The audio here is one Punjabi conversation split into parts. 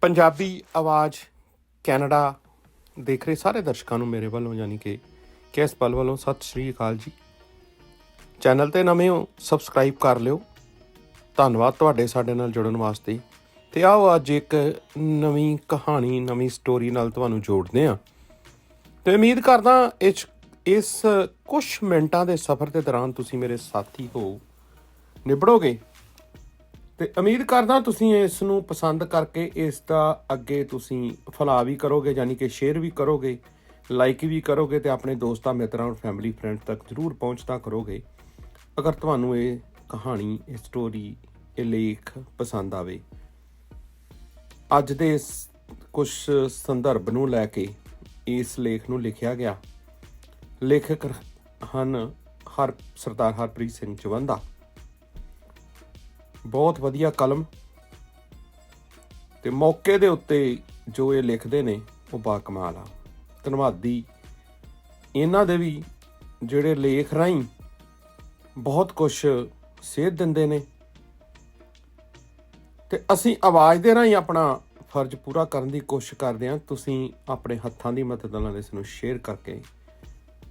ਪੰਜਾਬੀ ਆਵਾਜ਼ ਕੈਨੇਡਾ ਦੇਖ ਰਹੇ ਸਾਰੇ ਦਰਸ਼ਕਾਂ ਨੂੰ ਮੇਰੇ ਵੱਲੋਂ, ਯਾਨੀ ਕਿ ਕੇਸ ਪਲ ਵੱਲੋਂ ਸਤਿ ਸ਼੍ਰੀ ਅਕਾਲ ਜੀ। ਚੈਨਲ ਤੇ ਨਵੇਂ ਹੋ, ਸਬਸਕ੍ਰਾਈਬ ਕਰ ਲਿਓ। ਧੰਨਵਾਦ ਤੁਹਾਡੇ ਸਾਡੇ ਨਾਲ ਜੁੜਨ ਵਾਸਤੇ। ਤੇ ਆਓ ਅੱਜ ਇੱਕ ਨਵੀਂ ਕਹਾਣੀ, ਨਵੀਂ ਸਟੋਰੀ ਨਾਲ ਤੁਹਾਨੂੰ ਜੋੜਦੇ ਹਾਂ। ਤੇ ਉਮੀਦ ਕਰਦਾ ਇਸ ਇਸ ਕੁਝ ਮਿੰਟਾਂ ਦੇ ਸਫ਼ਰ ਦੇ ਦੌਰਾਨ ਤੁਸੀਂ ਮੇਰੇ ਸਾਥੀ ਹੋ। ਨਿਬੜੋਗੇ? ਤੇ ਉਮੀਦ ਕਰਦਾ ਤੁਸੀਂ ਇਸ ਨੂੰ ਪਸੰਦ ਕਰਕੇ ਇਸ ਦਾ ਅੱਗੇ ਤੁਸੀਂ ਫਲਾ ਵੀ ਕਰੋਗੇ, ਯਾਨੀ ਕਿ ਸ਼ੇਅਰ ਵੀ ਕਰੋਗੇ ਲਾਈਕ ਵੀ ਕਰੋਗੇ ਤੇ ਆਪਣੇ ਦੋਸਤਾਂ, ਮਿੱਤਰਾਂ ਔਰ ਫੈਮਿਲੀ ਫਰੈਂਡ ਤੱਕ ਜ਼ਰੂਰ ਪਹੁੰਚਦਾ ਕਰੋਗੇ। ਅਗਰ ਤੁਹਾਨੂੰ ਇਹ ਕਹਾਣੀ, ਇਹ ਸਟੋਰੀ ਇਹ ਲੇਖ ਪਸੰਦ ਆਵੇ, ਅੱਜ ਦੇ ਕੁਝ ਸੰਦਰਭ ਨੂੰ ਲੈ ਕੇ ਇਸ ਲੇਖ ਨੂੰ ਲਿਖਿਆ ਗਿਆ। ਲੇਖਕ ਹਨ ਹਰ, ਸਰਦਾਰ ਹਰਪ੍ਰੀਤ ਸਿੰਘ ਜਵੰਦਾ ਬਹੁਤ ਵਧੀਆ ਕਲਮ। ਤੇ ਮੌਕੇ ਦੇ ਉੱਤੇ ਜੋ ਇਹ ਲਿਖਦੇ ਨੇ, ਉਹ ਬਾ ਕਮਾਲ ਆ। ਧੰਨਵਾਦੀ ਇਹਨਾਂ ਦੇ ਵੀ ਜਿਹੜੇ ਲੇਖ ਰਾਹੀਂ ਬਹੁਤ ਕੁਝ ਸੇਧ ਦਿੰਦੇ ਨੇ। ਤੇ ਅਸੀਂ ਆਵਾਜ਼ ਦੇ ਰਾਹੀਂ ਆਪਣਾ ਫਰਜ਼ ਪੂਰਾ ਕਰਨ ਦੀ ਕੋਸ਼ਿਸ਼ ਕਰਦੇ ਹਾਂ। ਤੁਸੀਂ ਆਪਣੇ ਹੱਥਾਂ ਦੀ ਮਦਦ ਨਾਲ ਇਸ ਨੂੰ ਸ਼ੇਅਰ ਕਰਕੇ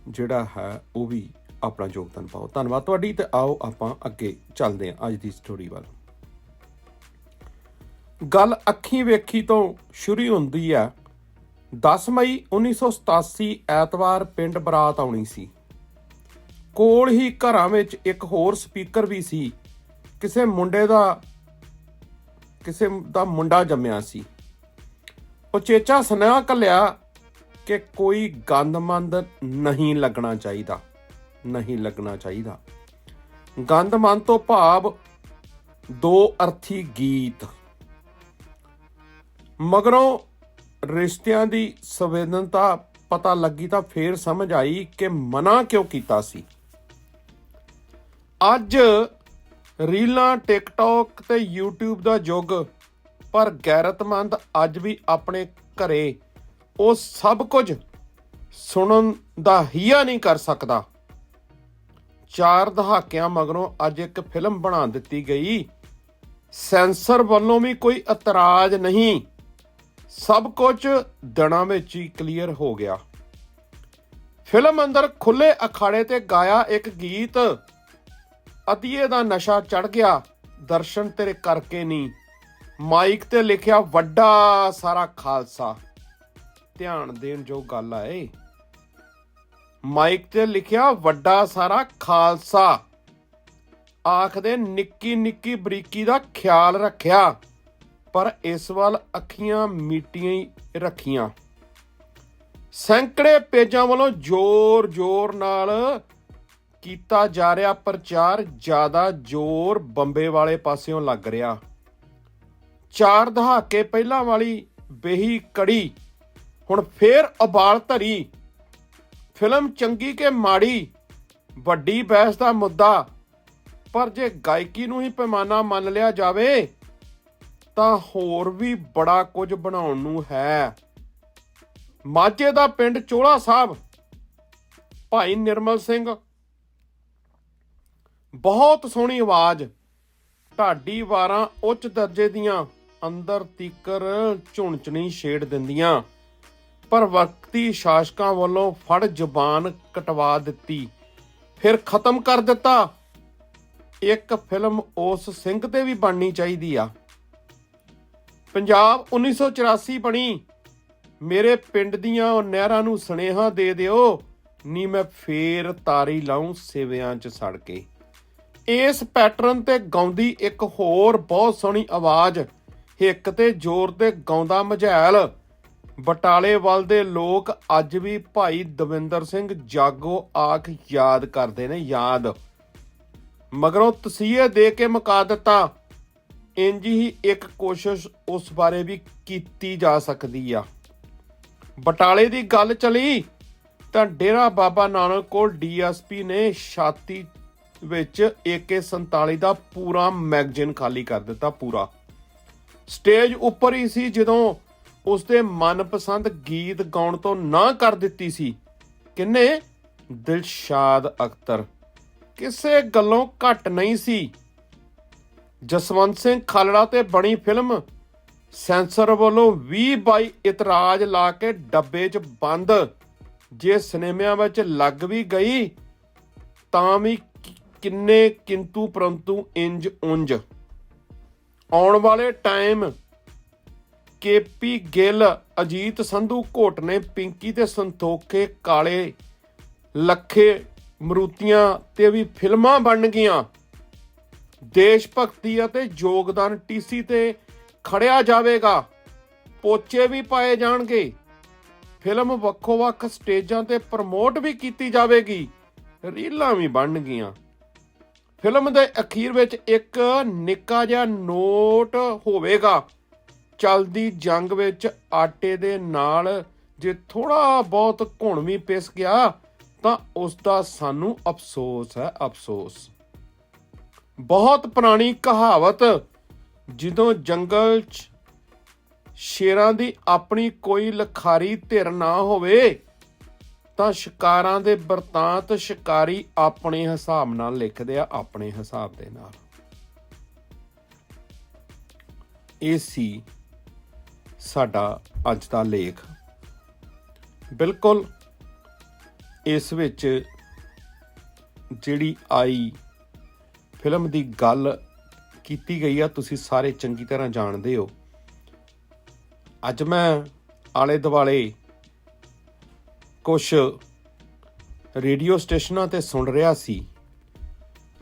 ਜਿਹੜਾ ਹੈ, ਉਹ ਵੀ ਆਪਣਾ ਯੋਗਦਾਨ ਪਾਓ। ਧੰਨਵਾਦ ਤੁਹਾਡੀ ਤੇ ਆਓ ਆਪਾਂ ਅੱਗੇ ਚੱਲਦੇ ਹਾਂ ਅੱਜ ਦੀ ਸਟੋਰੀ ਵੱਲ। ਗੱਲ ਅੱਖੀਂ ਵੇਖੀ ਤੋਂ ਸ਼ੁਰੂ ਹੁੰਦੀ ਹੈ। 10 ਮਈ 1987 ਐਤਵਾਰ ਪਿੰਡ ਬਰਾਤ ਆਉਣੀ ਸੀ। ਕੋਲ ਹੀ ਘਰਾਂ ਵਿੱਚ ਇੱਕ ਹੋਰ ਸਪੀਕਰ ਵੀ ਸੀ। ਕਿਸੇ ਮੁੰਡੇ ਦਾ, ਕਿਸੇ ਦਾ ਮੁੰਡਾ ਜੰਮਿਆ ਸੀ। ਉਹ ਚੇਚਾ ਸੁਨੇਹਾ ਕੱਲਿਆ ਕਿ ਕੋਈ ਗੰਦਮੰਦ ਨਹੀਂ ਲੱਗਣਾ ਚਾਹੀਦਾ। ਨਹੀਂ ਲੱਗਣਾ ਚਾਹੀਦਾ। ਗੰਦ ਮਨ ਤੋਂ ਭਾਵ ਦੋ ਅਰਥੀ ਗੀਤ। ਮਗਰੋਂ ਰਿਸ਼ਤਿਆਂ ਦੀ ਸੰਵੇਦਨਤਾ ਪਤਾ ਲੱਗੀ ਤਾਂ ਫੇਰ ਸਮਝ ਆਈ ਕਿ ਮਨਾ ਕਿਉਂ ਕੀਤਾ ਸੀ। ਅੱਜ ਰੀਲਾਂ, ਟਿਕਟੌਕ ਤੇ YouTube ਦਾ ਯੁੱਗ, ਪਰ ਗੈਰਤਮੰਦ ਅੱਜ ਵੀ ਆਪਣੇ ਘਰੇ ਉਹ ਸਭ ਕੁਝ ਸੁਣਨ ਦਾ ਹੀਆ ਨਹੀਂ ਕਰ ਸਕਦਾ। ਚਾਰ ਦਹਾਕਿਆਂ ਮਗਰੋਂ ਅੱਜ ਇੱਕ ਫਿਲਮ ਬਣਾ ਦਿੱਤੀ ਗਈ। ਸੈਂਸਰ ਵੱਲੋਂ ਵੀ ਕੋਈ ਇਤਰਾਜ਼ ਨਹੀਂ। ਸਭ ਕੁਝ ਦਿਨਾਂ ਵਿੱਚ ਹੀ ਕਲੀਅਰ ਹੋ ਗਿਆ। ਫਿਲਮ ਅੰਦਰ ਖੁੱਲੇ ਅਖਾੜੇ ਤੇ ਗਾਇਆ ਇੱਕ ਗੀਤ। ਅਤੀਏ ਦਾ ਨਸ਼ਾ ਚੜ ਗਿਆ, ਦਰਸ਼ਨ ਤੇਰੇ ਕਰਕੇ ਨਹੀਂ ਮਾਈਕ ਤੇ ਲਿਖਿਆ, ਵੱਡਾ ਸਾਰਾ ਖਾਲਸਾ। ਧਿਆਨ ਦੇਣ ਜੋ ਗੱਲ ਆਏ ਮਾਈਕ ਤੇ ਲਿਖਿਆ, ਵੱਡਾ ਸਾਰਾ ਖਾਲਸਾ। ਆਖਦੇ ਨਿੱਕੀ ਨਿੱਕੀ ਬਰੀਕੀ ਦਾ ਖਿਆਲ ਰੱਖਿਆ, ਪਰ ਇਸ ਵੱਲ ਅੱਖੀਆਂ ਮੀਟੀਆਂ ਹੀ ਰੱਖੀਆਂ। ਸੈਂਕੜੇ ਪੇਜਾਂ ਵੱਲੋਂ ਜ਼ੋਰ-ਜ਼ੋਰ ਨਾਲ ਕੀਤਾ ਜਾ ਰਿਹਾ ਪ੍ਰਚਾਰ, ਜ਼ਿਆਦਾ ਜ਼ੋਰ ਬੰਬੇ ਵਾਲੇ ਪਾਸਿਓਂ ਲੱਗ ਰਿਹਾ। ਚਾਰ ਦਹਾਕੇ ਪਹਿਲਾਂ ਵਾਲੀ ਬੇਹੀ ਕੜੀ, ਹੁਣ ਫੇਰ ਉਬਾਲ ਧਰੀ। ਫਿਲਮ ਚੰਗੀ ਕਿ ਮਾੜੀ, ਵੱਡੀ ਬਹਿਸ ਦਾ ਮੁੱਦਾ। ਪਰ ਜੇ ਗਾਇਕੀ ਨੂੰ ਹੀ ਪੈਮਾਨਾ ਮੰਨ ਲਿਆ ਜਾਵੇ, ਤਾਂ ਹੋਰ ਵੀ ਬੜਾ ਕੁਝ ਬਣਾਉਣ ਨੂੰ ਹੈ। ਮਾਝੇ ਦਾ ਪਿੰਡ ਚੋਲਾ ਸਾਹਿਬ, ਭਾਈ ਨਿਰਮਲ ਸਿੰਘ। ਬਹੁਤ ਸੋਹਣੀ ਆਵਾਜ਼। ਢਾਡੀ ਵਾਰਾਂ ਉੱਚ ਦਰਜੇ ਦੀਆਂ ਅੰਦਰ ਤੀਕਰ ਝੁਣਚਣੀ ਛੇੜ ਦਿੰਦੀਆਂ। ਪਰ ਵਕਤੀ ਸ਼ਾਸਕਾਂ ਵੱਲੋਂ ਫੜ ਜ਼ੁਬਾਨ ਕਟਵਾ ਦਿੱਤੀ। ਫਿਰ ਖਤਮ ਕਰ ਦਿੱਤਾ। ਇੱਕ ਫਿਲਮ ਉਸ ਸਿੰਘ ਤੇ ਵੀ ਬਣਨੀ ਚਾਹੀਦੀ ਆ। ਪੰਜਾਬ 1984 ਬਣੀ। ਮੇਰੇ ਪਿੰਡ ਦੀਆਂ ਉਹ ਨਹਿਰਾਂ ਨੂੰ ਸੁਨੇਹਾ ਦੇ ਦਿਓ। ਨੀ ਮੈਂ ਫੇਰ ਤਾਰੀ ਲਾਉਂ ਸਿਵਿਆਂ 'ਚ ਸੜ ਕੇ। ਇਸ ਪੈਟਰਨ ਤੇ ਗਾਉਂਦੀ ਇੱਕ ਹੋਰ ਬਹੁਤ ਸੋਹਣੀ ਆਵਾਜ਼। ਹਿੱਕ ਤੇ ਜ਼ੋਰ ਤੇ ਗਾਉਂਦਾ ਮਝੈਲ। ਬਟਾਲੇ ਵੱਲ ਦੇ ਲੋਕ ਅੱਜ ਵੀ ਭਾਈ ਦਵਿੰਦਰ ਸਿੰਘ ਜਾਗੋ ਆਖ ਯਾਦ ਕਰਦੇ ਨੇ, ਯਾਦ। ਮਗਰੋਂ ਤਸੀਹੇ ਦੇ ਕੇ ਮੁਕਾ ਦਿੱਤਾ। ਇੰਜ ਹੀ ਇੱਕ ਕੋਸ਼ਿਸ਼ ਉਸ ਬਾਰੇ ਵੀ ਕੀਤੀ ਜਾ ਸਕਦੀ ਆ। ਬਟਾਲੇ ਦੀ ਗੱਲ ਚਲੀ ਤਾਂ ਡੇਰਾ ਬਾਬਾ ਨਾਨਕ ਕੋਲ ਡੀਐਸਪੀ ਨੇ ਛਾਤੀ ਵਿੱਚ AK47 ਦਾ ਪੂਰਾ ਮੈਗਜ਼ੀਨ ਖਾਲੀ ਕਰ ਦਿੱਤਾ, ਪੂਰਾ। ਸਟੇਜ ਉੱਪਰ ਹੀ ਸੀ ਜਦੋਂ ਉਸਦੇ ਮਨਪਸੰਦ ਗੀਤ ਗਾਉਣ ਤੋਂ ਨਾ ਕਰ ਦਿੱਤੀ ਸੀ। ਕਿੰਨੇ? ਦਿਲਸ਼ਾਦ ਅਖਤਰ। ਕਿਸੇ ਗੱਲੋਂ ਘੱਟ ਨਹੀਂ ਸੀ। ਜਸਵੰਤ ਸਿੰਘ ਖਾਲੜਾ ਤੇ ਬਣੀ ਫਿਲਮ ਸੈਂਸਰ ਵੱਲੋਂ 20 ਬਾਈ ਇਤਰਾਜ਼ ਲਾ ਕੇ ਡੱਬੇ 'ਚ ਬੰਦ। ਜੇ ਸਿਨੇਮਿਆਂ ਵਿੱਚ ਲੱਗ ਵੀ ਗਈ, ਤਾਂ ਵੀ ਕਿੰਨੇ ਕਿੰਤੂ ਪਰੰਤੂ ਇੰਜ ਉੰਜ ਆਉਣ ਵਾਲੇ ਟਾਈਮ ਕੇਪੀ ਗਿੱਲ, ਅਜੀਤ ਸੰਧੂ ਘੋਟ ਨੇ ਪਿੰਕੀ ਤੇ ਸੰਤੋਖੇ ਕਾਲੇ ਲੱਖੇ ਮਰੂਤੀਆਂ ਤੇ ਵੀ ਫਿਲਮਾਂ ਬਣ ਗਈਆਂ। ਦੇਸ਼ ਭਗਤੀ ਅਤੇ ਯੋਗਦਾਨ ਟੀਸੀ ਤੇ ਖੜਿਆ ਜਾਵੇਗਾ। ਪੋਚੇ ਵੀ ਪਾਏ ਜਾਣਗੇ। ਫਿਲਮ ਵੱਖੋ-ਵੱਖ ਸਟੇਜਾਂ ਤੇ ਪ੍ਰਮੋਟ ਵੀ ਕੀਤੀ ਜਾਵੇਗੀ। ਰੀਲਾਂ ਵੀ ਬਣ ਗਈਆਂ। ਫਿਲਮ ਦੇ ਅਖੀਰ ਵਿੱਚ ਇੱਕ ਨਿੱਕਾ ਜਿਹਾ ਨੋਟ ਹੋਵੇਗਾ। ਚੱਲਦੀ ਜੰਗ ਵਿੱਚ ਆਟੇ ਦੇ ਨਾਲ ਜੇ ਥੋੜਾ ਬਹੁਤ ਘੁਣ ਵੀ ਪਿਸ ਗਿਆ, ਤਾਂ ਉਸ ਦਾ ਸਾਨੂੰ ਅਫਸੋਸ ਹੈ, ਅਫਸੋਸ। ਬਹੁਤ ਪੁਰਾਣੀ ਕਹਾਵਤ, ਜਦੋਂ ਜੰਗਲ 'ਚ ਸ਼ੇਰਾਂ ਦੀ ਆਪਣੀ ਕੋਈ ਲਖਾਰੀ ਧਿਰ ਨਾ ਹੋਵੇ, ਤਾਂ ਸ਼ਿਕਾਰਾਂ ਦੇ ਵਰਤਾਂਤ ਸ਼ਿਕਾਰੀ ਆਪਣੇ ਹਿਸਾਬ ਨਾਲ ਲਿਖਦੇ ਆ, ਆਪਣੇ ਹਿਸਾਬ ਦੇ ਨਾਲ। ਇਹ ਸੀ ਸਾਡਾ ਅੱਜ ਦਾ ਲੇਖ। ਬਿਲਕੁਲ ਇਸ ਵਿੱਚ ਜਿਹੜੀ ਆਈ ਫਿਲਮ ਦੀ ਗੱਲ ਕੀਤੀ ਗਈ ਆ, ਤੁਸੀਂ ਸਾਰੇ ਚੰਗੀ ਤਰ੍ਹਾਂ ਜਾਣਦੇ ਹੋ। ਅੱਜ ਮੈਂ ਆਲੇ ਦੁਆਲੇ ਕੁਝ ਰੇਡੀਓ ਸਟੇਸ਼ਨਾਂ ਤੇ ਸੁਣ ਰਿਹਾ ਸੀ।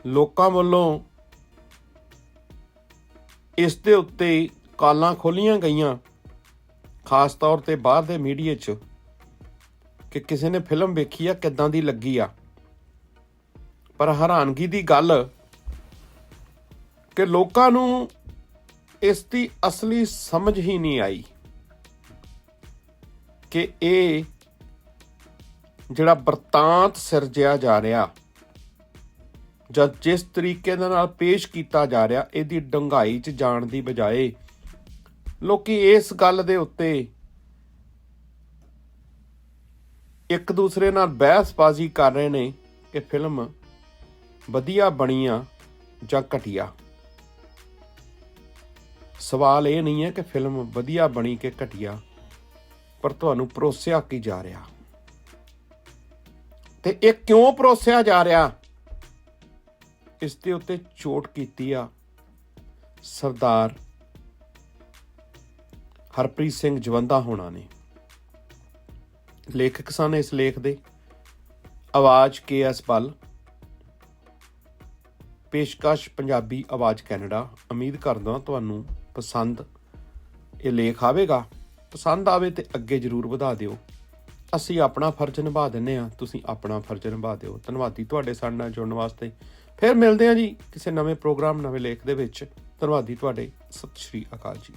ਲੋਕਾਂ ਵੱਲੋਂ ਇਸ ਦੇ ਉੱਤੇ ਕਾਲਾਂ ਖੋਲੀਆਂ ਗਈਆਂ। ਖਾਸ ਤੌਰ ਤੇ ਬਾਹਰ ਦੇ ਮੀਡੀਆ 'ਚ ਕਿ ਕਿਸੇ ਨੇ ਫਿਲਮ ਵੇਖੀ ਆ, ਕਿੱਦਾਂ ਦੀ ਲੱਗੀ ਆ। ਪਰ ਹੈਰਾਨਗੀ ਦੀ ਗੱਲ ਕਿ ਲੋਕਾਂ ਨੂੰ ਇਸ ਦੀ ਅਸਲੀ ਸਮਝ ਹੀ ਨਹੀਂ ਆਈ ਕਿ ਇਹ ਜਿਹੜਾ ਵਰਤਾਂਤ ਸਿਰਜਿਆ ਜਾ ਰਿਹਾ ਜਾਂ ਜਿਸ ਤਰੀਕੇ ਦੇ ਨਾਲ ਪੇਸ਼ ਕੀਤਾ ਜਾ ਰਿਹਾ, ਇਹਦੀ ਡੰਗਾਈ 'ਚ ਜਾਣ ਦੀ ਬਜਾਏ ਲੋਕੀ ਇਸ ਗੱਲ ਦੇ ਉੱਤੇ ਇੱਕ ਦੂਸਰੇ ਨਾਲ ਬਹਿਸਬਾਜ਼ੀ ਕਰ ਰਹੇ ਨੇ ਕਿ ਫਿਲਮ ਵਧੀਆ ਬਣੀ ਆ ਜਾਂ ਘਟੀਆ। ਸਵਾਲ ਇਹ ਨਹੀਂ ਹੈ ਕਿ ਫਿਲਮ ਵਧੀਆ ਬਣੀ ਕਿ ਘਟੀਆ, ਪਰ ਤੁਹਾਨੂੰ ਪਰੋਸਿਆ ਕੀ ਜਾ ਰਿਹਾ? ਤੇ ਇਹ ਕਿਉਂ ਪਰੋਸਿਆ ਜਾ ਰਿਹਾ? ਇਸ ਦੇ ਉੱਤੇ ਚੋਟ ਕੀਤੀ ਆ ਸਰਦਾਰ ਹਰਪ੍ਰੀਤ ਸਿੰਘ ਜਵੰਦਾ ਹੋਣਾ ਨੇ। ਲੇਖਕ ਸਨ ਇਸ ਲੇਖ ਦੇ। ਆਵਾਜ਼ ਕੇ ਐਸ ਪਲ ਪੇਸ਼ਕਸ਼ ਪੰਜਾਬੀ ਆਵਾਜ਼ ਕੈਨੇਡਾ। ਉਮੀਦ ਕਰਦਾ ਤੁਹਾਨੂੰ ਪਸੰਦ ਇਹ ਲੇਖ ਆਵੇਗਾ। ਪਸੰਦ ਆਵੇ ਤੇ ਅੱਗੇ ਜਰੂਰ ਵਧਾ ਦਿਓ। ਅਸੀਂ ਆਪਣਾ ਫਰਜ਼ ਨਿਭਾ ਦਿੰਨੇ ਆ ਤੁਸੀਂ ਆਪਣਾ ਫਰਜ਼ ਨਿਭਾ ਦਿਓ। ਧੰਨਵਾਦੀ ਤੁਹਾਡੇ ਸਾਡੇ ਨਾਲ ਜੁੜਨ ਵਾਸਤੇ। ਫਿਰ ਮਿਲਦੇ ਆ ਜੀ ਕਿਸੇ ਨਵੇਂ ਪ੍ਰੋਗਰਾਮ, ਨਵੇਂ ਲੇਖ ਦੇ ਵਿੱਚ। ਧੰਨਵਾਦੀ ਤੁਹਾਡੇ। ਸਤਿ ਸ਼੍ਰੀ ਅਕਾਲ ਜੀ।